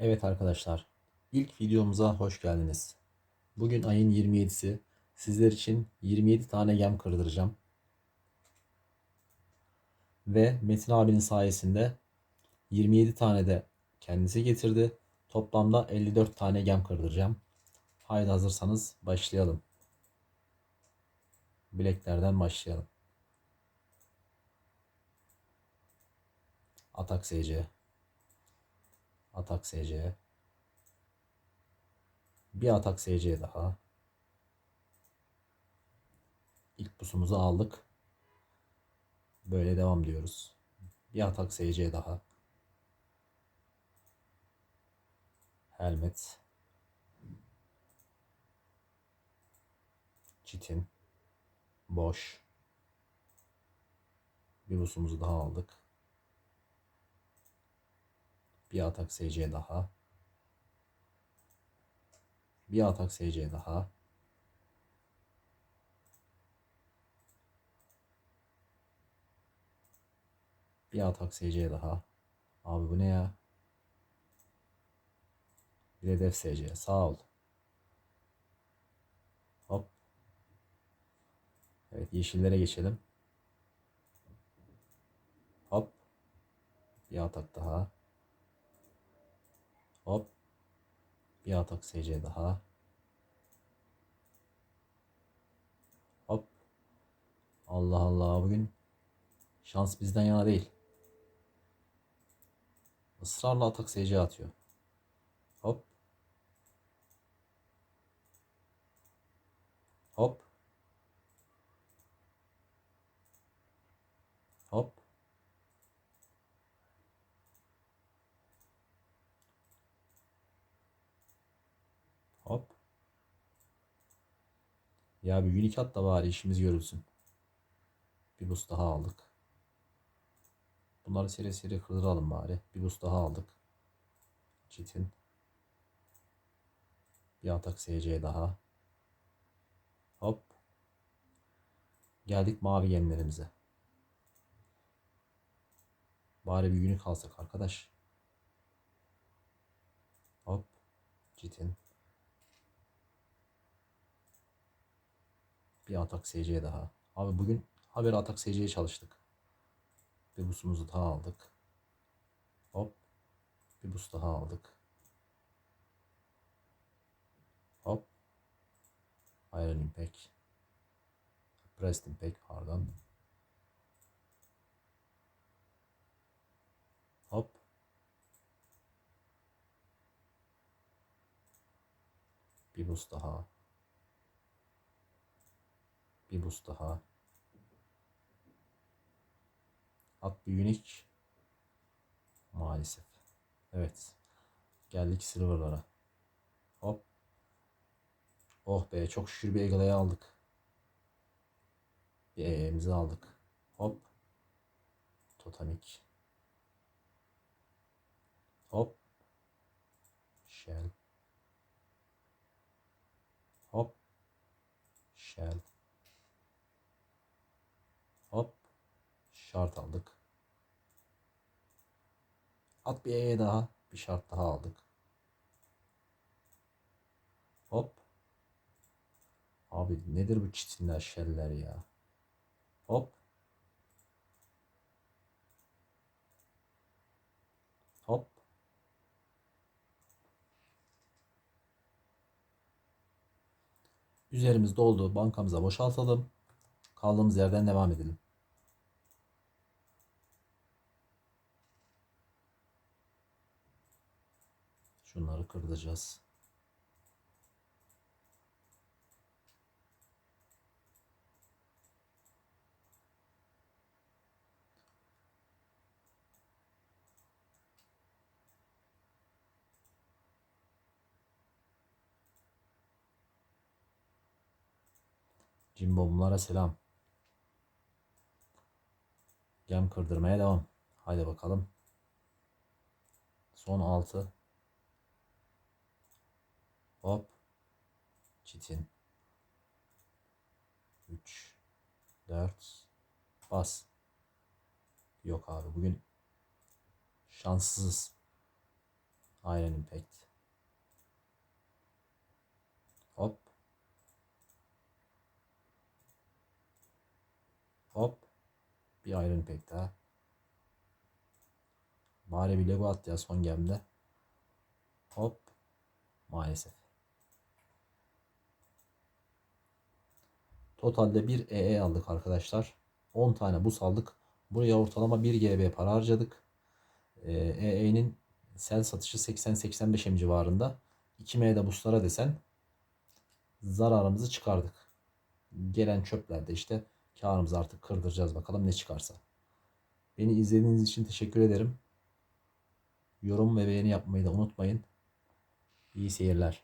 Evet arkadaşlar, ilk videomuza hoş geldiniz. Bugün ayın 27'si. Sizler için 27 tane gem kırdıracağım. Ve Metin abinin sayesinde 27 tane de kendisi getirdi. Toplamda 54 tane gem kırdıracağım. Haydi hazırsanız başlayalım. Bileklerden başlayalım. Atak SC. Atak SC. Bir atak SC daha. İlk pusumuzu aldık. Böyle devam diyoruz. Bir atak SC daha. Helmet. Çitin. Boş. Bir pusumuzu daha aldık. Bir atak SC daha. Bir atak SC daha. Bir atak SC daha. Abi bu ne ya? Bir de def SC. Sağ ol. Hop. Evet yeşillere geçelim. Hop. Bir atak daha. Hop. Bir atak SC daha. Hop. Allah Allah bugün şans bizden yana değil. Israrla atak SC atıyor. Hop. Hop. Hop. Ya bir unique at da bari işimiz görülsün. Bir boost daha aldık. Bunları seri seri kırdıralım bari. Bir boost daha aldık. Çitin. Bir atak SC daha. Hop. Geldik mavi gemlerimize. Bari bir unique alsak arkadaş. Hop. Çitin. Bir atak SC daha. Abi bugün haber atak SC'ye çalıştık. Bir busumuzu daha aldık. Hop. Bir bus daha aldık. Hop. Iron Impact. Pressed Impact pardon. Hop. Bir bus daha. Bir boost daha. At bir unique. Maalesef. Evet. Geldik silver'lara. Hop. Oh be çok şükür bir egalaya aldık. Bir EE'mizi aldık. Hop. Totemik. Hop. Shell. Hop. Shell. Hop. Şart aldık. At bir E'ye daha. Bir şart daha aldık. Hop. Abi nedir bu çitinler şeller ya. Hop. Hop. Üzerimiz doldu. Bankamıza boşaltalım. Kaldığımız yerden devam edelim. Şunları kırdıracağız. Cimbomlara selam. Gem kırdırmaya devam. Haydi bakalım. Son 6. Hop. Çitin. 3. 4. Bas. Yok abi bugün şanssızız. Iron Impact. Hop. Hop. Bir Iron Impact daha. Bari bir Lego at ya son gemde. Hop. Maalesef. Totalde bir EE aldık arkadaşlar. 10 tane bus aldık. Buraya ortalama 1 GB para harcadık. Ee, EE'nin sel satışı 80-85 M civarında. 2 M'de buslara desen zararımızı çıkardık. Gelen çöplerde işte karımızı artık kırdıracağız bakalım ne çıkarsa. Beni izlediğiniz için teşekkür ederim. Yorum ve beğeni yapmayı da unutmayın. İyi seyirler.